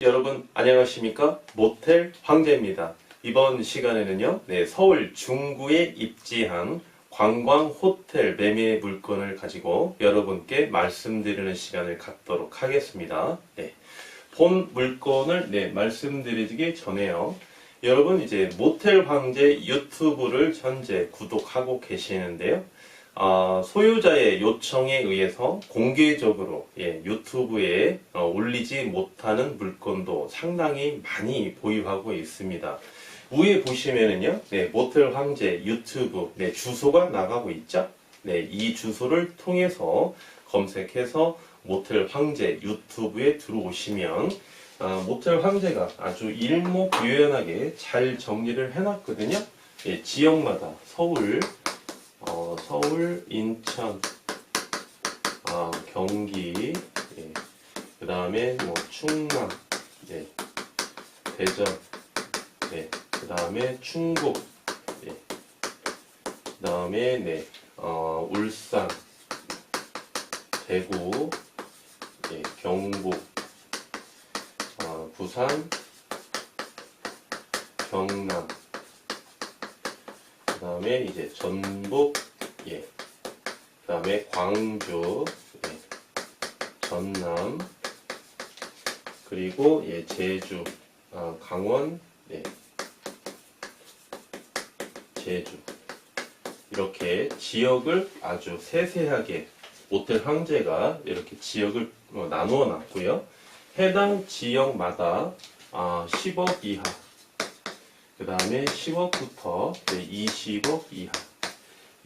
여러분 안녕하십니까? 모텔 황제입니다. 이번 시간에는요 네, 서울 중구에 입지한 관광 호텔 매매 물건을 가지고 여러분께 말씀드리는 시간을 갖도록 하겠습니다. 네, 본 물건을 네, 말씀드리기 전에요. 여러분 이제 모텔 황제 유튜브를 현재 구독하고 계시는데요 아, 소유자의 요청에 의해서 공개적으로 예, 유튜브에 어, 올리지 못하는 물건도 상당히 많이 보유하고 있습니다. 위에 보시면은요, 네, 모텔 황제 유튜브 네, 주소가 나가고 있죠. 네, 이 주소를 통해서 검색해서 모텔 황제 유튜브에 들어오시면 아, 모텔 황제가 아주 일목요연하게 잘 정리를 해놨거든요. 예, 지역마다 서울, 어, 서울, 인천, 아, 경기, 예. 그 다음에 뭐 충남, 예. 대전, 예. 그 다음에 충북, 예. 그 다음에 네, 어, 울산, 대구, 예. 경북, 어, 부산, 경남, 그 다음에 이제 전북, 예. 그 다음에 광주, 예. 전남, 그리고 예, 제주, 아, 강원, 예. 제주. 이렇게 지역을 아주 세세하게 모텔 황제가 이렇게 지역을 어, 나누어 놨고요. 해당 지역마다 아, 10억 이하, 그 다음에 10억부터 20억 이하,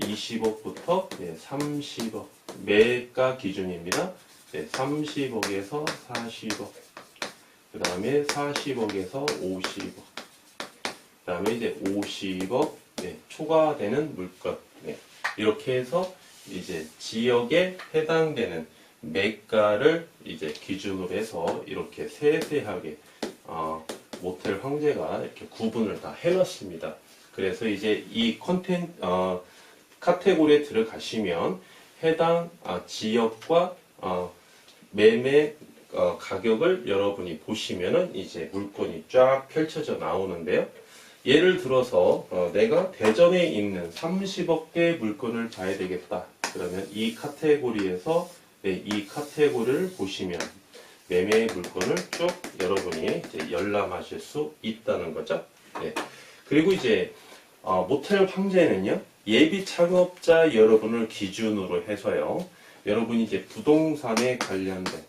20억부터 30억 매가 기준입니다. 30억에서 40억, 그 다음에 40억에서 50억, 그 다음에 이제 50억 초과되는 물건 네, 이렇게 해서 이제 지역에 해당되는 매가를 이제 기준으로 해서 이렇게 세세하게 어, 모텔 황제가 이렇게 구분을 다 해놨습니다. 그래서 이제 이 컨텐 어, 카테고리에 들어가시면 해당 아, 지역과 어, 매매 어, 가격을 여러분이 보시면은 이제 물건이 쫙 펼쳐져 나오는데요. 예를 들어서 어, 내가 대전에 있는 30억대 물건을 봐야 되겠다. 그러면 이 카테고리에서 네, 이 카테고리를 보시면 매매 물건을 쭉 여러분이 열람하실 수 있다는 거죠. 네. 그리고 이제 어, 모텔 황제는요 예비 창업자 여러분을 기준으로 해서요. 여러분이 이제 부동산에 관련된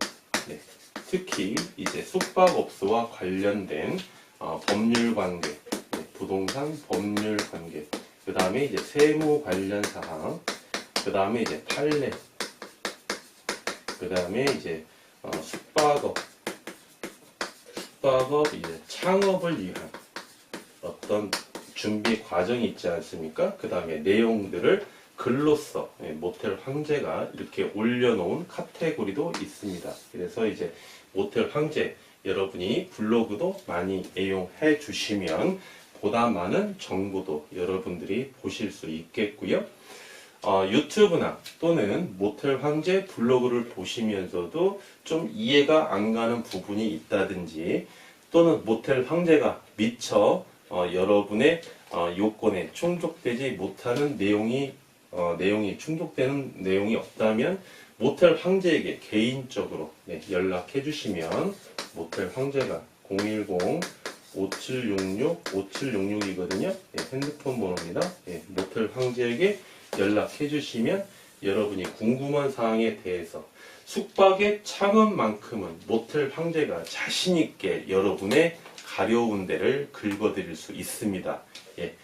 네, 특히 이제 숙박업소와 관련된 어, 법률 관계, 네, 부동산 법률 관계, 그 다음에 이제 세무 관련 사항, 그 다음에 이제 판례, 그 다음에 이제 어, 숙박업, 숙박업 이제 창업을 위한 어떤 준비 과정이 있지 않습니까? 그 다음에 내용들을 글로써 예, 모텔 황제가 이렇게 올려놓은 카테고리도 있습니다. 그래서 이제 모텔 황제 여러분이 블로그도 많이 애용해 주시면 보다 많은 정보도 여러분들이 보실 수 있겠고요. 어, 유튜브나 또는 모텔 황제 블로그를 보시면서도 좀 이해가 안 가는 부분이 있다든지 또는 모텔 황제가 미처 어, 여러분의 어, 요건에 충족되지 못하는 내용이 어, 내용이 충족되는 내용이 없다면 모텔 황제에게 개인적으로 네, 연락해 주시면 모텔 황제가 010 5766 5766이거든요. 핸드폰 번호입니다. 예, 모텔 황제에게 연락해 주시면 여러분이 궁금한 사항에 대해서 숙박의 창업만큼은 모텔 황제가 자신 있게 여러분의 가려운 데를 긁어드릴 수 있습니다. 예.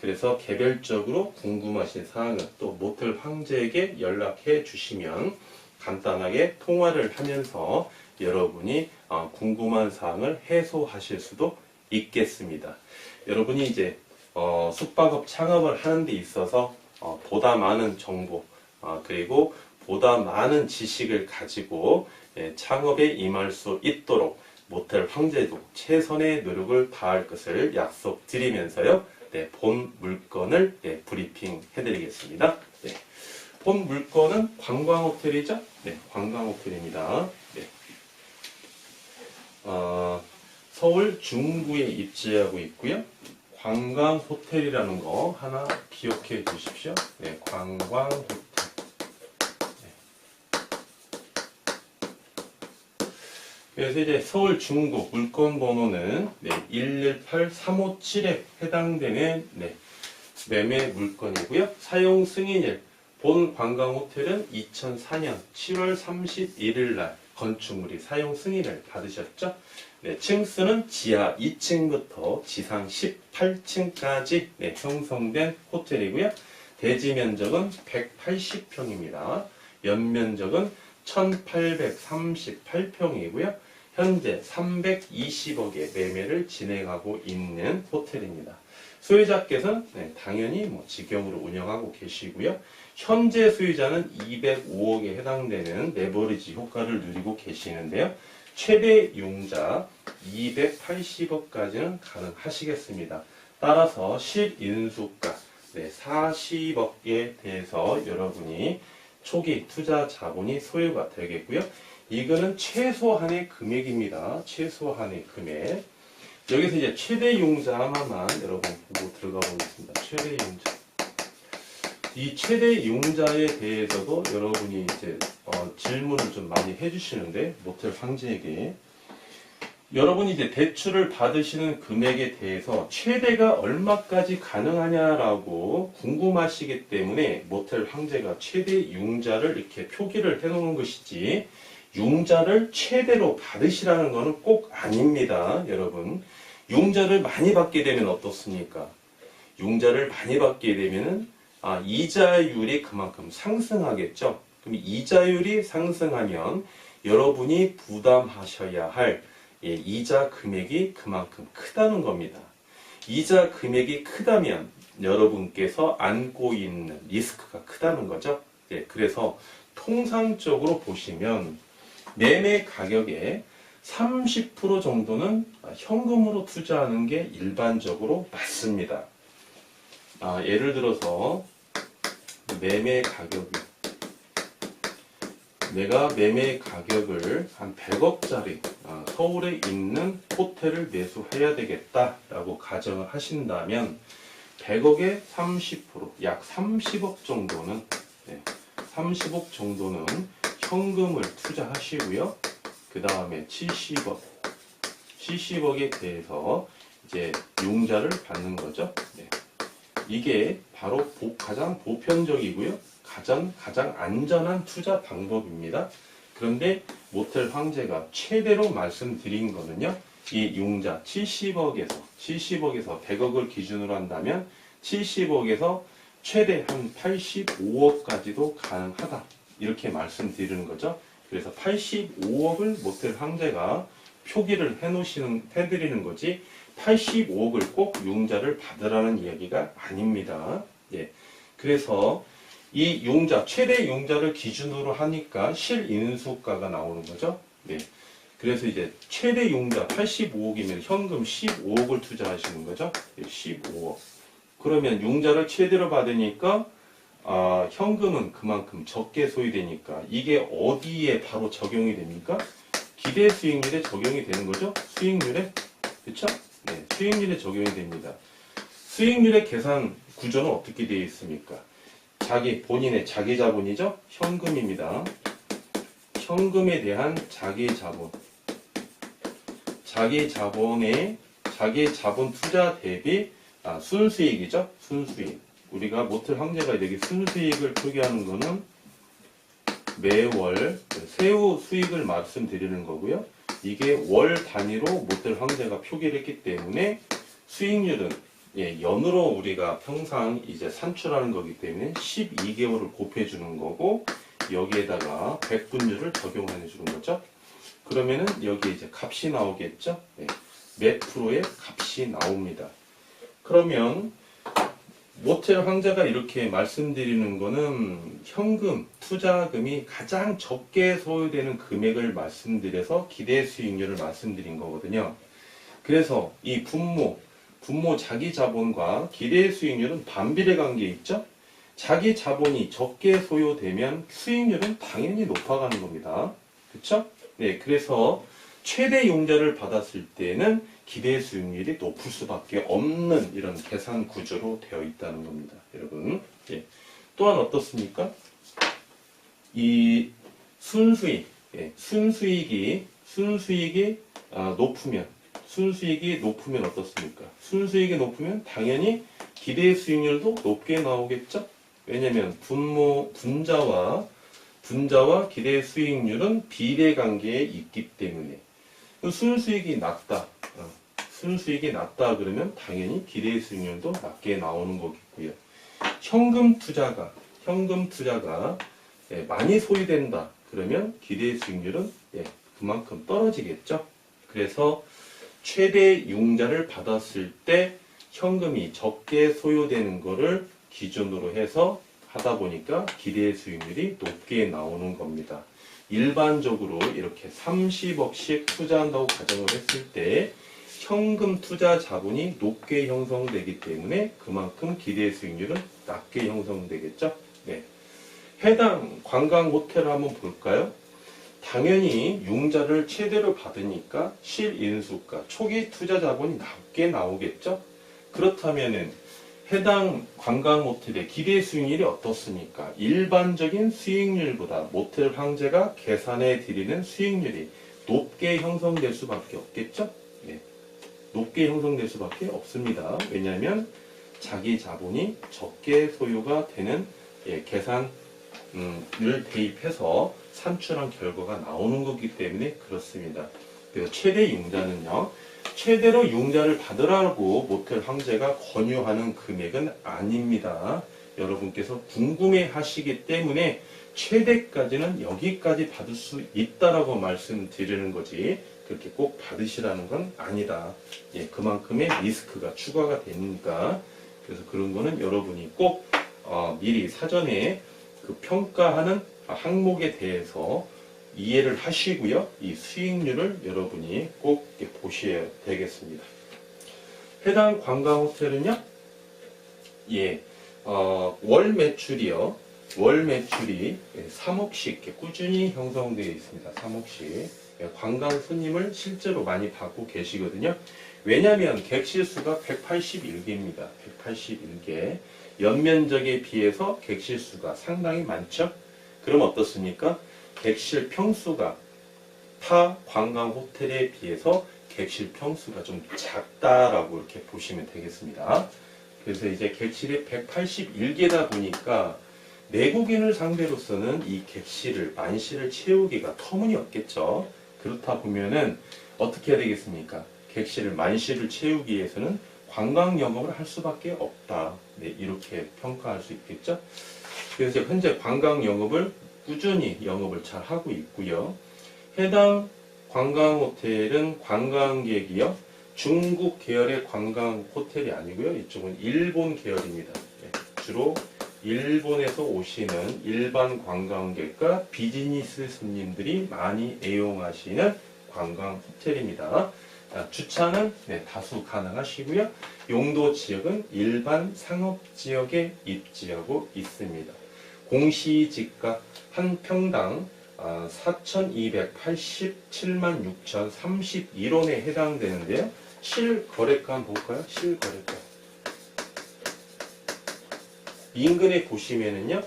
그래서 개별적으로 궁금하신 사항은 또 모텔 황제에게 연락해 주시면 간단하게 통화를 하면서 여러분이 어, 궁금한 사항을 해소하실 수도 있겠습니다. 여러분이 이제 어, 숙박업 창업을 하는 데 있어서 어, 보다 많은 정보 어, 그리고 보다 많은 지식을 가지고 예, 창업에 임할 수 있도록 모텔 황제도 최선의 노력을 다할 것을 약속드리면서요. 네, 본 물건을 네, 브리핑 해드리겠습니다. 네, 본 물건은 관광 호텔이죠? 네, 관광 호텔입니다. 네. 어, 서울 중구에 입지하고 있고요. 관광 호텔이라는 거 하나 기억해 주십시오. 네, 관광 호텔. 그래서 이제 서울 중구 물건 번호는 네, 118357에 해당되는 네, 매매 물건이고요. 사용 승인일 본 관광 호텔은 2004년 7월 31일 날 건축물이 사용 승인을 받으셨죠. 네, 층수는 지하 2층부터 지상 18층까지 네, 형성된 호텔이고요. 대지 면적은 180평입니다. 연면적은 1838평이고요. 현재 320억의 매매를 진행하고 있는 호텔입니다. 소유자께서는 네, 당연히 뭐 직영으로 운영하고 계시고요. 현재 소유자는 205억에 해당되는 레버리지 효과를 누리고 계시는데요. 최대 융자 280억까지는 가능하시겠습니다. 따라서 실인수가 네, 40억에 대해서 여러분이 초기 투자 자본이 소유가 되겠고요. 이거는 최소한의 금액입니다. 최소한의 금액. 여기서 이제 최대 융자 하나만 여러분 보고 들어가 보겠습니다. 최대 융자. 이 최대 융자에 대해서도 여러분이 이제 어, 질문을 좀 많이 해주시는데 모텔 황제에게 여러분이 이제 대출을 받으시는 금액에 대해서 최대가 얼마까지 가능하냐라고 궁금하시기 때문에 모텔 황제가 최대 융자를 이렇게 표기를 해놓는 것이지 융자를 최대로 받으시라는 것은 꼭 아닙니다, 여러분. 융자를 많이 받게 되면 어떻습니까? 융자를 많이 받게 되면은 아, 이자율이 그만큼 상승하겠죠. 그럼 이자율이 상승하면 여러분이 부담하셔야 할 예, 이자 금액이 그만큼 크다는 겁니다. 이자 금액이 크다면 여러분께서 안고 있는 리스크가 크다는 거죠. 예, 그래서 통상적으로 보시면 매매 가격의 30% 정도는 현금으로 투자하는 게 일반적으로 맞습니다. 아, 예를 들어서 매매 가격이 내가 매매 가격을 한 100억짜리 아, 서울에 있는 호텔을 매수해야 되겠다라고 가정을 하신다면 100억에 30%약 30억 정도는 네, 30억 정도는 현금을 투자하시고요. 그 다음에 70억 70억에 대해서 이제 융자를 받는 거죠. 네. 이게 바로 보- 가장 보편적이고요. 가장 가장 안전한 투자 방법입니다. 그런데 모텔 황제가 최대로 말씀드린 거는요. 이 융자 70억에서 70억에서 100억을 기준으로 한다면 70억에서 최대 한 85억까지도 가능하다. 이렇게 말씀드리는 거죠. 그래서 85억을 모텔 황제가 표기를 해 놓으시는 해드리는 거지 85억을 꼭 융자를 받으라는 이야기가 아닙니다. 예. 그래서 이 융자, 최대 융자를 기준으로 하니까 실인수가가 나오는 거죠. 네. 그래서 이제 최대 융자 85억이면 현금 15억을 투자하시는 거죠. 네, 15억. 그러면 융자를 최대로 받으니까 아, 현금은 그만큼 적게 소요되니까 이게 어디에 바로 적용이 됩니까? 기대 수익률에 적용이 되는 거죠. 수익률에 그렇죠? 네, 수익률에 적용이 됩니다. 수익률의 계산 구조는 어떻게 되어 있습니까? 자기 본인의 자기 자본이죠. 현금입니다. 현금에 대한 자기 자본. 자기 자본의 자기 자본 투자 대비 아, 순수익이죠. 순수익. 우리가 모텔 황제가 여기 순수익을 표기하는 거는 매월 세후 수익을 말씀드리는 거고요. 이게 월 단위로 모텔 황제가 표기를 했기 때문에 수익률은 예, 연으로 우리가 평상 이제 산출하는 거기 때문에 12개월을 곱해 주는 거고 여기에다가 백분율을 적용해 주는 거죠. 그러면은 여기 이제 값이 나오겠죠. 예, 몇 프로의 값이 나옵니다. 그러면 모텔 황자가 이렇게 말씀드리는 거는 현금, 투자금이 가장 적게 소요되는 금액을 말씀드려서 기대 수익률을 말씀드린 거거든요. 그래서 이 분모, 분모 자기 자본과 기대 수익률은 반비례 관계 있죠? 자기 자본이 적게 소요되면 수익률은 당연히 높아가는 겁니다. 그쵸? 네, 그래서 최대 용자를 받았을 때는 기대 수익률이 높을 수밖에 없는 이런 계산 구조로 되어 있다는 겁니다. 여러분. 예. 또한 어떻습니까? 이 순수익, 예, 순수익이 순수익이 아, 높으면 순수익이 높으면 어떻습니까? 순수익이 높으면 당연히 기대 수익률도 높게 나오겠죠? 왜냐면 분모 분자와 분자와 기대 수익률은 비례 관계에 있기 때문에 그 순수익이 낮다. 어, 순수익이 낮다 그러면 당연히 기대 수익률도 낮게 나오는 거겠고요. 현금 투자가 현금 투자가 예, 많이 소유된다. 그러면 기대 수익률은 예, 그만큼 떨어지겠죠. 그래서 최대 융자를 받았을 때 현금이 적게 소요되는 거를 기준으로 해서 하다 보니까 기대 수익률이 높게 나오는 겁니다. 일반적으로 이렇게 30억씩 투자한다고 가정을 했을 때 현금 투자 자본이 높게 형성되기 때문에 그만큼 기대 수익률은 낮게 형성되겠죠. 네. 해당 관광 호텔을 한번 볼까요? 당연히 융자를 최대로 받으니까 실인수가 초기 투자 자본이 낮게 나오겠죠. 그렇다면은 해당 관광 모텔의 기대 수익률이 어떻습니까? 일반적인 수익률보다 모텔 황제가 계산해 드리는 수익률이 높게 형성될 수밖에 없겠죠? 네. 높게 형성될 수밖에 없습니다. 왜냐하면 자기 자본이 적게 소요가 되는 예, 계산을 대입해서 산출한 결과가 나오는 거기 때문에 그렇습니다. 그래서 최대 융자는요. 최대로 융자를 받으라고 모텔 황제가 권유하는 금액은 아닙니다. 여러분께서 궁금해 하시기 때문에 최대까지는 여기까지 받을 수 있다라고 말씀드리는 거지 그렇게 꼭 받으시라는 건 아니다. 예, 그만큼의 리스크가 추가가 되니까 그래서 그런 거는 여러분이 꼭 어, 미리 사전에 그 평가하는 항목에 대해서 이해를 하시고요. 이 수익률을 여러분이 꼭 보셔야 되겠습니다. 해당 관광 호텔은요, 예, 어, 월 매출이요. 월 매출이 3억씩 이렇게 꾸준히 형성되어 있습니다. 3억씩. 예, 관광 손님을 실제로 많이 받고 계시거든요. 왜냐하면 객실수가 181개입니다. 181개. 연면적에 비해서 객실수가 상당히 많죠. 그럼 어떻습니까? 객실 평수가 타 관광 호텔에 비해서 객실 평수가 좀 작다라고 이렇게 보시면 되겠습니다. 그래서 이제 객실이 181개다 보니까 내국인을 상대로서는 이 객실을 만실을 채우기가 터무니없겠죠. 그렇다 보면은 어떻게 해야 되겠습니까? 객실을 만실을 채우기 위해서는 관광 영업을 할 수밖에 없다. 네, 이렇게 평가할 수 있겠죠. 그래서 현재 관광 영업을 꾸준히 영업을 잘 하고 있고요. 해당 관광 호텔은 관광객이요. 중국 계열의 관광 호텔이 아니고요. 이쪽은 일본 계열입니다. 네, 주로 일본에서 오시는 일반 관광객과 비즈니스 손님들이 많이 애용하시는 관광 호텔입니다. 아, 주차는 네, 다수 가능하시고요. 용도 지역은 일반 상업 지역에 입지하고 있습니다. 공시지가 한 평당 4,287만 6,031원에 해당되는데요. 실거래가 한번 볼까요? 실거래가. 인근에 보시면은요.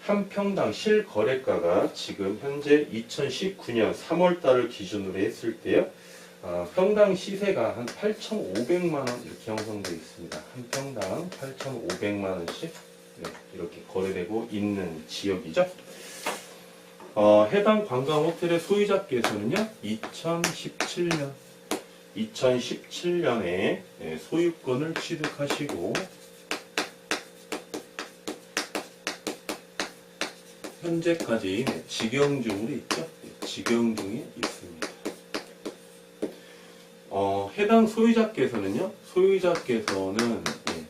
한 평당 실거래가가 지금 현재 2019년 3월 달을 기준으로 했을 때요. 어, 평당 시세가 한 8,500만 원 이렇게 형성되어 있습니다. 한 평당 8,500만 원씩 네, 이렇게 거래되고 있는 지역이죠. 어, 해당 관광 호텔의 소유자께서는요, 2017년, 2017년에 소유권을 취득하시고, 현재까지 네, 직영 중으로 있죠? 네, 직영 중에 있습니다. 어, 해당 소유자께서는요, 소유자께서는 네,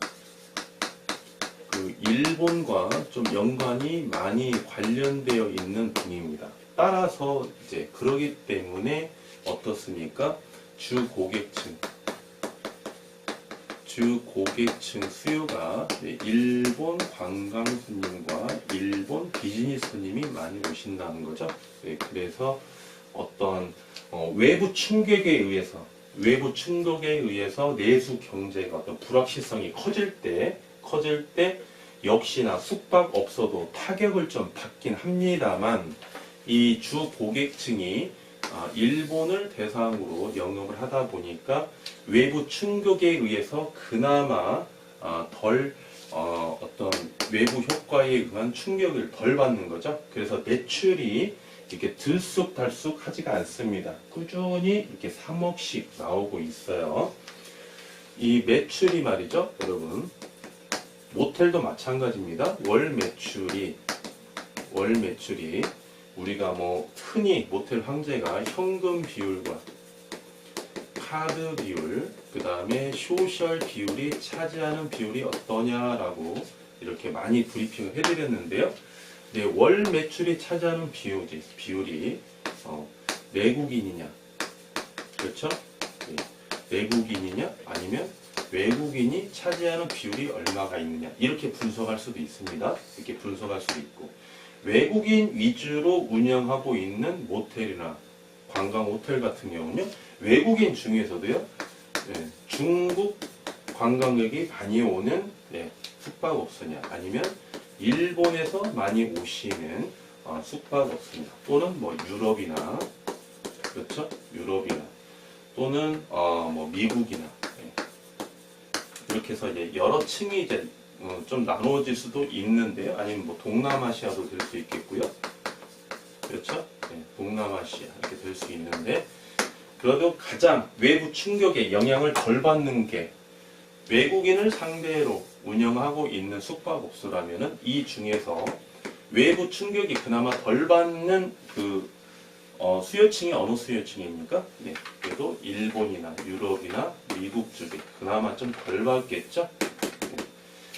그 일본과 좀 연관이 많이 관련되어 있는 분입니다. 따라서 이제 그러기 때문에 어떻습니까? 주 고객층, 주 고객층 수요가 이제 일본 관광 손님과 일본 비즈니스 손님이 많이 오신다는 거죠. 네, 그래서 어떤 어, 외부 충격에 의해서 외부 충격에 의해서 내수 경제가 어떤 불확실성이 커질 때 커질 때 역시나 숙박 없어도 타격을 좀 받긴 합니다만 이 주 고객층이 아, 일본을 대상으로 영업을 하다 보니까 외부 충격에 의해서 그나마 아, 덜 어, 어떤 외부 효과에 의한 충격을 덜 받는 거죠. 그래서 매출이 이렇게 들쑥달쑥 하지가 않습니다. 꾸준히 이렇게 3억씩 나오고 있어요. 이 매출이 말이죠, 여러분. 모텔도 마찬가지입니다. 월 매출이 월 매출이 우리가 뭐 흔히 모텔 황제가 현금 비율과 카드 비율, 그 다음에 소셜 비율이 차지하는 비율이 어떠냐라고 이렇게 많이 브리핑을 해드렸는데요. 네, 월 매출이 차지하는 비율이, 비율이 어, 내국인이냐, 그렇죠? 네, 내국인이냐, 아니면 외국인이 차지하는 비율이 얼마가 있느냐 이렇게 분석할 수도 있습니다. 이렇게 분석할 수도 있고 외국인 위주로 운영하고 있는 모텔이나 관광 호텔 같은 경우는 외국인 중에서도요 네, 중국 관광객이 많이 오는 네, 숙박업소냐 아니면 일본에서 많이 오시는 어, 숙박업소냐 또는 뭐 유럽이나 그렇죠 유럽이나 또는 어, 뭐 미국이나 네. 이렇게 해서 이제 여러 층이 이제 어, 좀 나누어질 수도 있는데요 아니면 뭐 동남아시아도 될 수 있겠고요 그렇죠 네, 동남아시아 이렇게 될 수 있는데 그래도 가장 외부 충격에 영향을 덜 받는 게 외국인을 상대로 운영하고 있는 숙박업소라면은 이 중에서 외부 충격이 그나마 덜 받는 그 어, 수요층이 어느 수요층입니까? 네, 그래도 일본이나 유럽이나 미국 쪽이 그나마 좀 덜 받겠죠?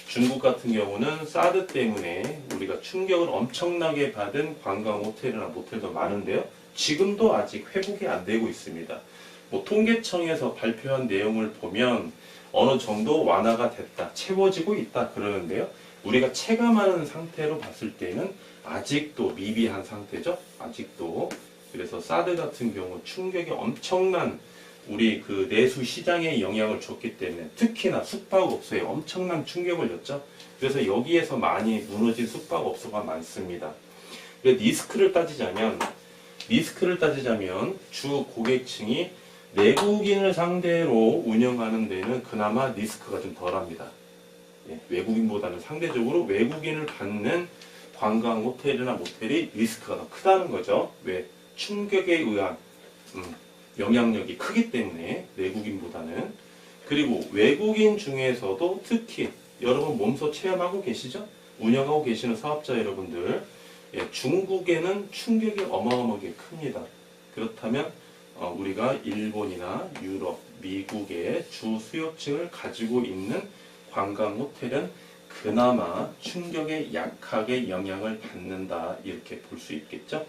네. 중국 같은 경우는 사드 때문에 우리가 충격을 엄청나게 받은 관광 호텔이나 모텔도 많은데요. 지금도 아직 회복이 안 되고 있습니다. 뭐 통계청에서 발표한 내용을 보면 어느 정도 완화가 됐다, 채워지고 있다 그러는데요. 우리가 체감하는 상태로 봤을 때는 아직도 미비한 상태죠. 아직도. 그래서 사드 같은 경우 충격이 엄청난 우리 그 내수 시장에 영향을 줬기 때문에 특히나 숙박업소에 엄청난 충격을 줬죠. 그래서 여기에서 많이 무너진 숙박업소가 많습니다. 리스크를 따지자면 리스크를 따지자면 주 고객층이 내국인을 상대로 운영하는 데는 그나마 리스크가 좀 덜합니다. 예, 외국인보다는 상대적으로 외국인을 받는 관광 호텔이나 모텔이 리스크가 더 크다는 거죠. 왜? 충격에 의한 음, 영향력이 크기 때문에 내국인보다는 그리고 외국인 중에서도 특히 여러분 몸소 체험하고 계시죠? 운영하고 계시는 사업자 여러분들 예, 중국에는 충격이 어마어마하게 큽니다. 그렇다면 어, 우리가 일본이나 유럽, 미국의 주 수요층을 가지고 있는 관광 호텔은 그나마 충격에 약하게 영향을 받는다 이렇게 볼 수 있겠죠.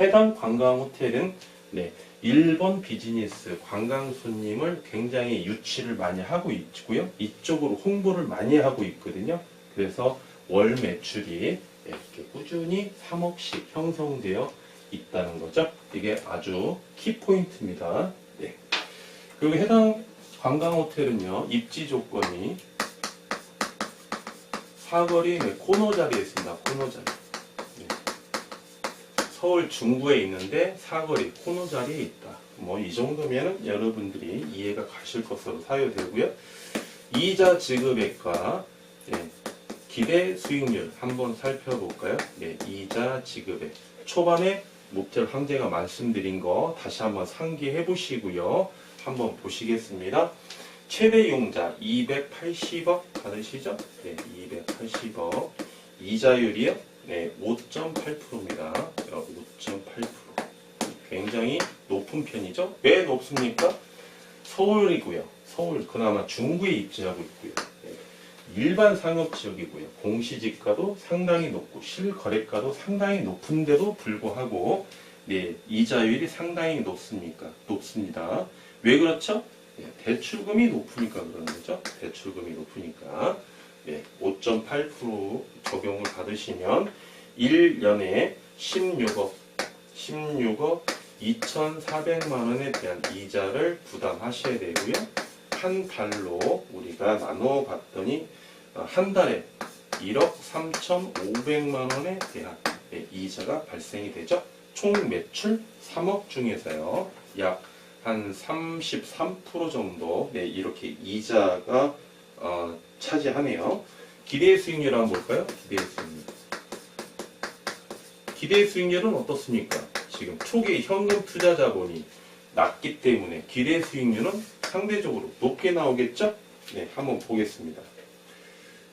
해당 관광 호텔은 네, 일본 비즈니스 관광 손님을 굉장히 유치를 많이 하고 있고요. 이쪽으로 홍보를 많이 하고 있거든요. 그래서 월 매출이 이렇게 꾸준히 3억씩 형성되어 있다는 거죠. 이게 아주 키포인트입니다. 네. 그리고 해당 관광 호텔은요, 입지 조건이 사거리 네, 코너 자리에 있습니다. 코너 자리. 네. 서울 중구에 있는데 사거리 코너 자리에 있다. 뭐 이 정도면 여러분들이 이해가 가실 것으로 사유되고요. 이자 지급액과 네, 기대 수익률 한번 살펴볼까요? 네, 이자 지급액. 초반에 모텔 황제가 말씀드린 거 다시 한번 상기해 보시고요. 한번 보시겠습니다. 최대 이용자 280억 받으시죠? 네, 280억. 이자율이요? 네, 5.8%입니다. 5.8%. 굉장히 높은 편이죠? 왜 높습니까? 서울이고요. 서울 그나마 중구에 입지하고 있고요. 네, 일반 상업 지역이고요. 공시지가도 상당히 높고 실거래가도 상당히 높은데도 불구하고 네, 이자율이 상당히 높습니까? 높습니다. 왜 그렇죠? 네, 대출금이 높으니까 그러는 거죠. 대출금이 높으니까 네, 5.8% 적용을 받으시면 1년에 16억 16억 2,400만 원에 대한 이자를 부담하셔야 되고요. 한 달로 우리가 나눠 봤더니 어, 한 달에 1억 3,500만 원에 대한 네, 이자가 발생이 되죠. 총 매출 3억 중에서요. 약 한 33% 정도 네, 이렇게 이자가 어, 차지하네요. 기대 수익률 한번 볼까요? 기대 수익률. 기대 수익률은 어떻습니까? 지금 초기 현금 투자 자본이 낮기 때문에 기대 수익률은 상대적으로 높게 나오겠죠? 네, 한번 보겠습니다.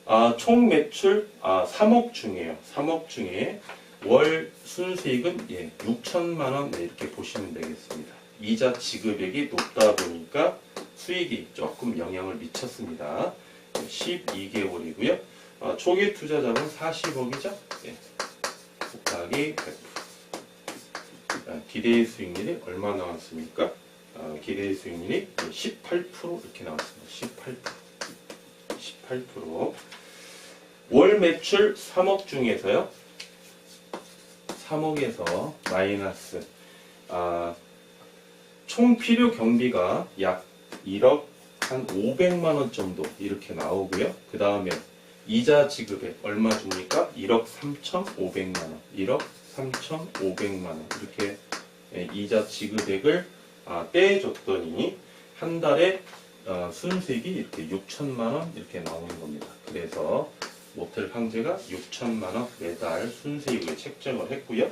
아, 총 매출 아, 3억 중에요. 3억 중에 월 순수익은 예, 6천만 원 네, 이렇게 보시면 되겠습니다. 이자 지급액이 높다 보니까 수익이 조금 영향을 미쳤습니다. 12개월이고요. 아, 초기 투자 자본 40억이죠? 예. 곱하기 100%. 아, 기대 수익률이 얼마 나왔습니까? 아, 기대 수익률이 18% 이렇게 나왔습니다. 18%. 18%. 월 매출 3억 중에서요. 3억에서 마이너스 아, 총 필요 경비가 약 1억 한 500만 원 정도 이렇게 나오고요. 그 다음에 이자 지급액 얼마 줍니까? 1억 3,500만 원. 1억 3,500만 원. 이렇게 예, 이자 지급액을 아, 떼줬더니 한 달에 어, 순수익이 이렇게 6천만 원 이렇게 나오는 겁니다. 그래서 모텔 황제가 6천만 원 매달 순수익을 책정을 했고요.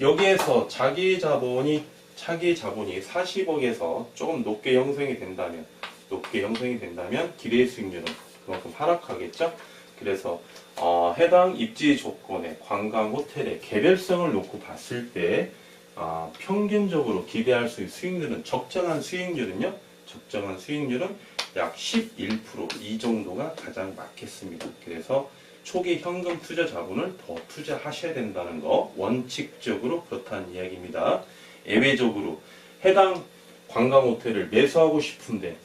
여기에서 자기 자본이 차기 자본이 40억에서 조금 높게 형성이 된다면 높게 형성이 된다면 기대 수익률은 그만큼 하락하겠죠. 그래서 어, 해당 입지 조건의 관광 호텔의 개별성을 놓고 봤을 때 아, 평균적으로 기대할 수 있는 수익률은 적정한 수익률은요. 적정한 수익률은 약 11%이 정도가 가장 맞겠습니다. 그래서 초기 현금 투자 자본을 더 투자하셔야 된다는 거 원칙적으로 그렇다는 이야기입니다. 예외적으로 해당 관광 호텔을 매수하고 싶은데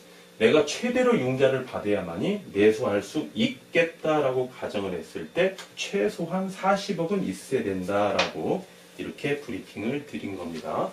내가 최대로 융자를 받아야만이 매수할 수 있겠다라고 가정을 했을 때 최소한 40억은 있어야 된다라고 이렇게 브리핑을 드린 겁니다.